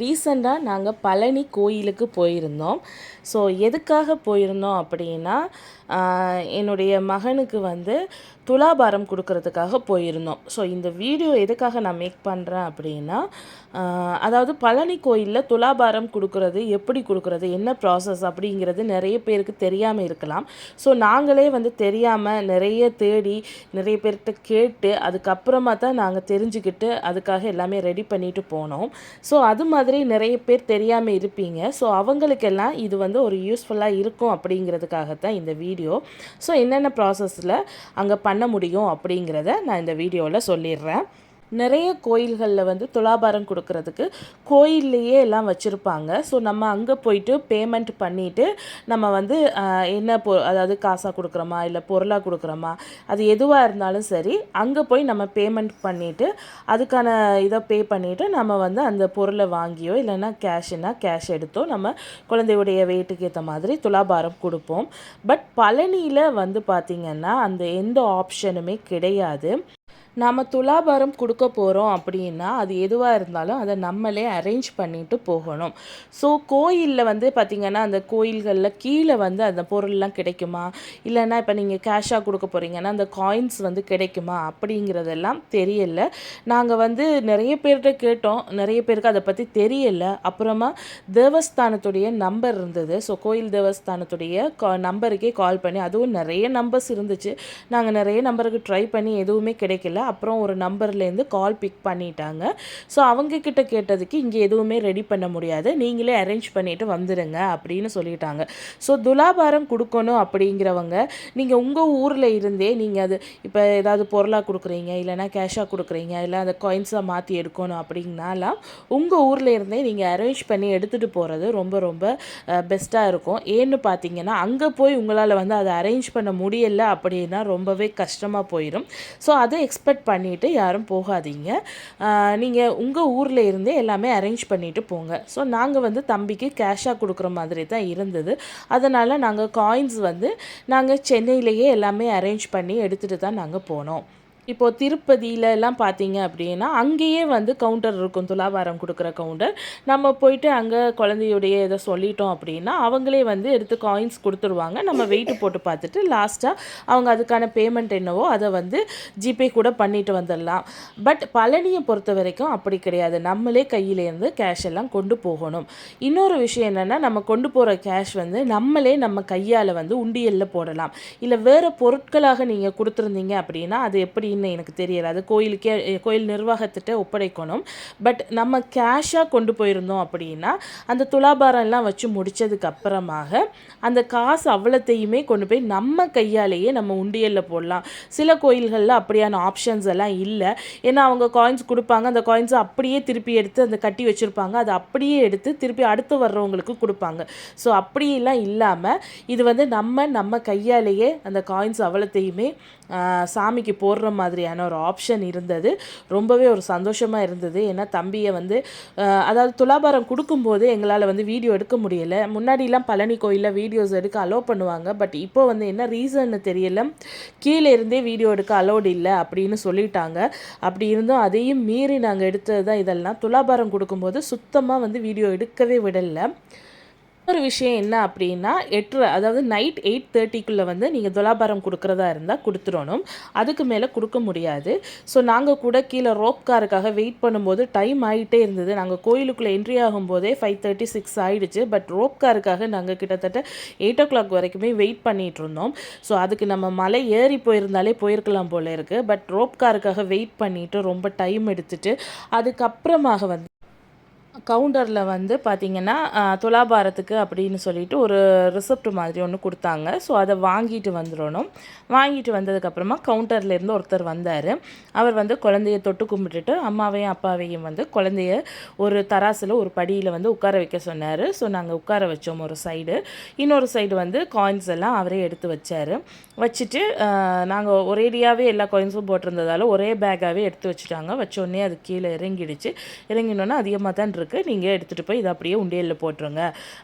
ரீசெண்டாக நாங்கள் பழனி கோயிலுக்கு போயிருந்தோம். ஸோ எதுக்காக போயிருந்தோம் அப்படின்னா என்னுடைய மகனுக்கு வந்து துலாபாரம் கொடுக்கறதுக்காக போயிருந்தோம். ஸோ இந்த வீடியோ எதுக்காக நான் மேக் பண்ணுறேன் அப்படின்னா அதாவது பழனி கோயிலில் துலாபாரம் கொடுக்கறது எப்படி கொடுக்கறது என்ன ப்ராசஸ் அப்படிங்கிறது நிறைய பேருக்கு தெரியாமல் இருக்கலாம். ஸோ நாங்களே வந்து தெரியாமல் நிறைய தேடி நிறைய பேர்கிட்ட கேட்டு அதுக்கப்புறமா தான் நாங்கள் தெரிஞ்சுக்கிட்டு அதுக்காக எல்லாமே ரெடி பண்ணிட்டு போனோம். ஸோ அது மாதிரி மாதிரி நிறைய பேர் தெரியாமல் இருப்பீங்க. ஸோ அவங்களுக்கெல்லாம் இது வந்து ஒரு யூஸ்ஃபுல்லாக இருக்கும் அப்படிங்கிறதுக்காக தான் இந்த வீடியோ. ஸோ என்னென்ன ப்ராசஸில் அங்கே பண்ண முடியும் அப்படிங்கிறத நான் இந்த வீடியோவில் சொல்லிடுறேன். நிறைய கோயில்களில் வந்து துலாபாரம் கொடுக்கறதுக்கு கோயில்லையே எல்லாம் வச்சுருப்பாங்க. ஸோ நம்ம அங்கே போயிட்டு பேமெண்ட் பண்ணிவிட்டு நம்ம வந்து என்ன பொ அதாவது காசாக கொடுக்குறோமா இல்லை பொருளாக கொடுக்குறோமா அது எதுவாக இருந்தாலும் சரி அங்கே போய் நம்ம பேமெண்ட் பண்ணிவிட்டு அதுக்கான இதை பே பண்ணிவிட்டு நம்ம வந்து அந்த பொருளை வாங்கியோ இல்லைன்னா கேஷ்னா கேஷ் எடுத்தோ நம்ம குழந்தையுடைய வெயிட்டுக்கு ஏற்ற மாதிரி துலாபாரம் கொடுப்போம். பட் பழனியில் வந்து பார்த்திங்கன்னா அந்த எந்த ஆப்ஷனுமே கிடையாது. நாம் துலாபாரம் கொடுக்க போகிறோம் அப்படின்னா அது எதுவாக இருந்தாலும் அதை நம்மளே அரேஞ்ச் பண்ணிட்டு போகணும். ஸோ கோயிலில் வந்து பார்த்திங்கன்னா அந்த கோயில்களில் கீழே வந்து அந்த பொருள்லாம் கிடைக்குமா? இல்லைன்னா இப்போ நீங்கள் கேஷாக கொடுக்க போகிறீங்கன்னா அந்த காயின்ஸ் வந்து கிடைக்குமா? அப்படிங்கிறதெல்லாம் தெரியல. நாங்கள் வந்து நிறைய பேர்கிட்ட கேட்டோம். நிறைய பேருக்கு அதை பற்றி தெரியல. அப்புறமா தேவஸ்தானத்துடைய நம்பர் இருந்தது. ஸோ கோயில் தேவஸ்தானத்துடைய கா நம்பருக்கே கால் பண்ணி அதுவும் நிறைய நம்பர்ஸ் இருந்துச்சு. நாங்கள் நிறைய நம்பருக்கு ட்ரை பண்ணி எதுவுமே கிடைக்கல. அப்புறம் ஒரு நம்பர்லேருந்து கால் பிக் பண்ணிட்டாங்க. ஸோ அவங்கக்கிட்ட கேட்டதுக்கு இங்கே எதுவுமே ரெடி பண்ண முடியாது. நீங்களே அரேஞ்ச் பண்ணிட்டு வந்துடுங்க அப்படின்னு சொல்லிட்டாங்க. ஸோ துலாபாரம் கொடுக்கணும் அப்படிங்கிறவங்க நீங்கள் உங்கள் ஊரில் இருந்தே நீங்கள் அது இப்போ ஏதாவது பொருளாக கொடுக்குறீங்க இல்லைன்னா கேஷாக கொடுக்குறீங்க இல்லை அந்த காயின்ஸாக மாற்றி எடுக்கணும் அப்படின்னாலாம் உங்கள் ஊரில் இருந்தே நீங்கள் அரேஞ்ச் பண்ணி எடுத்துகிட்டு போகிறது ரொம்ப ரொம்ப பெஸ்ட்டாக இருக்கும். ஏன்னு பார்த்தீங்கன்னா அங்கே போய் உங்களால் வந்து அதை அரேஞ்ச் பண்ண முடியல அப்படின்னா ரொம்பவே கஷ்டமாக போயிடும் ஸோ அதை எக்ஸ்பெக்ட் பண்ணிவிட்டு யாரும் போகாதீங்க. நீங்கள் உங்கள் ஊரில் இருந்தே எல்லாமே அரேஞ்ச் பண்ணிட்டு போங்க. ஸோ நாங்கள் வந்து தம்பிக்கு கேஷாக கொடுக்குற மாதிரி தான் இருந்தது. அதனால் நாங்கள் காயின்ஸ் வந்து நாங்கள் சென்னையிலேயே எல்லாமே அரேஞ்ச் பண்ணி எடுத்துகிட்டு தான் நாங்கள் போனோம். இப்போது திருப்பதியில எல்லாம் பார்த்தீங்க அப்படின்னா அங்கேயே வந்து கவுண்டர் இருக்கும். துலாபாரம் கொடுக்குற கவுண்டர் நம்ம போயிட்டு அங்கே குழந்தையுடைய இதை சொல்லிட்டோம் அப்படின்னா அவங்களே வந்து எடுத்து காயின்ஸ் கொடுத்துருவாங்க. நம்ம வெயிட் போட்டு பார்த்துட்டு லாஸ்ட்டாக அவங்க அதுக்கான பேமெண்ட் என்னவோ அதை வந்து ஜிபே கூட பண்ணிட்டு வந்துடலாம். பட் பழனியை பொறுத்த வரைக்கும் அப்படி கிடையாது. நம்மளே கையிலேருந்து கேஷ் எல்லாம் கொண்டு போகணும். இன்னொரு விஷயம் என்னென்னா நம்ம கொண்டு போகிற கேஷ் வந்து நம்மளே நம்ம கையால் வந்து உண்டியலில் போடலாம். இல்லை வேறு பொருட்களாக நீங்கள் கொடுத்துருந்தீங்க அப்படின்னா அது எப்படின்னு எனக்கு தெரியல அது கோயிலுக்கே கோயில் நிர்வாகத்திட்ட ஒப்படைக்கணும். பட் நம்ம கேஷாக கொண்டு போயிருந்தோம் அப்படின்னா அந்த துலாபாரம்லாம் வச்சு முடித்ததுக்கு அப்புறமாக அந்த காசு அவ்வளோத்தையுமே கொண்டு போய் நம்ம கையாலேயே நம்ம உண்டியலில் போடலாம். சில கோயில்களில் அப்படியான ஆப்ஷன்ஸ் எல்லாம் இல்லை. ஏன்னா அவங்க காயின்ஸ் கொடுப்பாங்க. அந்த காயின்ஸை அப்படியே திருப்பி எடுத்து அந்த கட்டி வச்சுருப்பாங்க. அதை அப்படியே எடுத்து திருப்பி அடுத்து வர்றவங்களுக்கு கொடுப்பாங்க. ஸோ அப்படியெல்லாம் இல்லாமல் இது வந்து நம்ம நம்ம கையாலேயே அந்த காயின்ஸ் அவ்வளோத்தையுமே சாமிக்கு போடுற மாதிரியான ஒரு ஆப்ஷன் இருந்தது. ரொம்பவே ஒரு சந்தோஷமாக இருந்தது. ஏன்னா தம்பியை வந்து அதாவது துலாபாரம் கொடுக்கும்போது எங்களால் வந்து வீடியோ எடுக்க முடியல. முன்னாடிலாம் பழனி கோயிலில் வீடியோஸ் எடுக்க அலோவ் பண்ணுவாங்க. பட் இப்போ வந்து என்ன ரீசன்னு தெரியல. கீழே இருந்தே வீடியோ எடுக்க அலோடு இல்லை அப்படின்னு சொல்லிட்டாங்க. அப்படி இருந்தும் அதையும் மீறி நாங்கள் எடுத்தது தான் இதெல்லாம். துலாபாரம் கொடுக்கும்போது சுத்தமாக வந்து வீடியோ எடுக்கவே விடலை. ஒரு விஷயம் என்ன அப்படின்னா எட்டு அதாவது நைட் எயிட் தேர்ட்டிக்குள்ளே வந்து நீங்கள் துலாபாரம் கொடுக்குறதா இருந்தால் கொடுத்துடணும். அதுக்கு மேலே கொடுக்க முடியாது. ஸோ நாங்கள் கூட கீழே ரோப் காருக்காக வெயிட் பண்ணும்போது டைம் ஆகிட்டே இருந்தது. நாங்கள் கோயிலுக்குள்ளே என்ட்ரி ஆகும்போதே ஃபைவ் தேர்ட்டி சிக்ஸ் ஆகிடுச்சு பட் ரோப் காருக்காக நாங்கள் கிட்டத்தட்ட எயிட் ஓ கிளாக் வரைக்குமே வெயிட் பண்ணிகிட்டு இருந்தோம். ஸோ அதுக்கு நம்ம மலை ஏறி போயிருந்தாலே போயிருக்கலாம் போல இருக்குது பட் ரோப் காருக்காக வெயிட் பண்ணிவிட்டு ரொம்ப டைம் எடுத்துட்டு அதுக்கப்புறமாக வந்து கவுண்டரில் வந்து பார்த்திங்கன்னா துலாபாரத்துக்கு அப்படின்னு சொல்லிட்டு ஒரு ரிசப்ட் மாதிரி ஒன்று கொடுத்தாங்க. ஸோ அதை வாங்கிட்டு வந்துடணும். வாங்கிட்டு வந்ததுக்கப்புறமா கவுண்டர்லேருந்து ஒருத்தர் வந்தார். அவர் வந்து குழந்தைய தொட்டு கும்பிட்டுட்டு அம்மாவையும் அப்பாவையும் வந்து குழந்தைய ஒரு தராசில் ஒரு படியில் வந்து உட்கார வைக்க சொன்னார். ஸோ நாங்கள் உட்கார வச்சோம் ஒரு சைடு. இன்னொரு சைடு வந்து காயின்ஸ் எல்லாம் அவரே எடுத்து வச்சார். வச்சுட்டு நாங்கள் ஒரேடியாகவே எல்லா காயின்ஸும் போட்டிருந்ததால ஒரே பேக்காகவே எடுத்து வச்சுட்டாங்க. வச்சோடனே அது கீழே இறங்கிடுச்சு. இறங்கினோன்னே அதிகமாக தான் இருக்குது நீங்கள் எடுத்துகிட்டு போய் இதை அப்படியே உண்டியலில் போட்டுருங்க.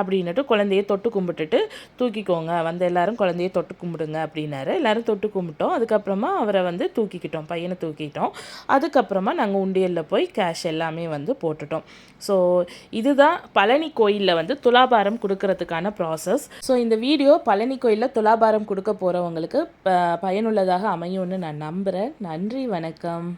அப்படின்னுட்டு குழந்தைய தொட்டு கும்பிட்டுட்டு தூக்கிக்கோங்க. வந்து எல்லாரும் குழந்தைய தொட்டு கும்பிடுங்க அப்படின்னாரு. எல்லாரும் தொட்டு கும்பிட்டோம். அதுக்கப்புறமா அவரை வந்து தூக்கிக்கிட்டோம். பையனை தூக்கிட்டோம் அதுக்கப்புறமா நாங்கள் உண்டியலில் போய் கேஷ் எல்லாமே வந்து போட்டுட்டோம். ஸோ இதுதான் பழனி கோயிலில் வந்து துலாபாரம் கொடுக்கறதுக்கான ப்ராசஸ் ஸோ இந்த வீடியோ பழனி கோயிலில் துலாபாரம் கொடுக்க போகிறவங்களுக்கு பயனுள்ளதாக அமையும்னு நான் நம்புகிறேன் நன்றி வணக்கம்.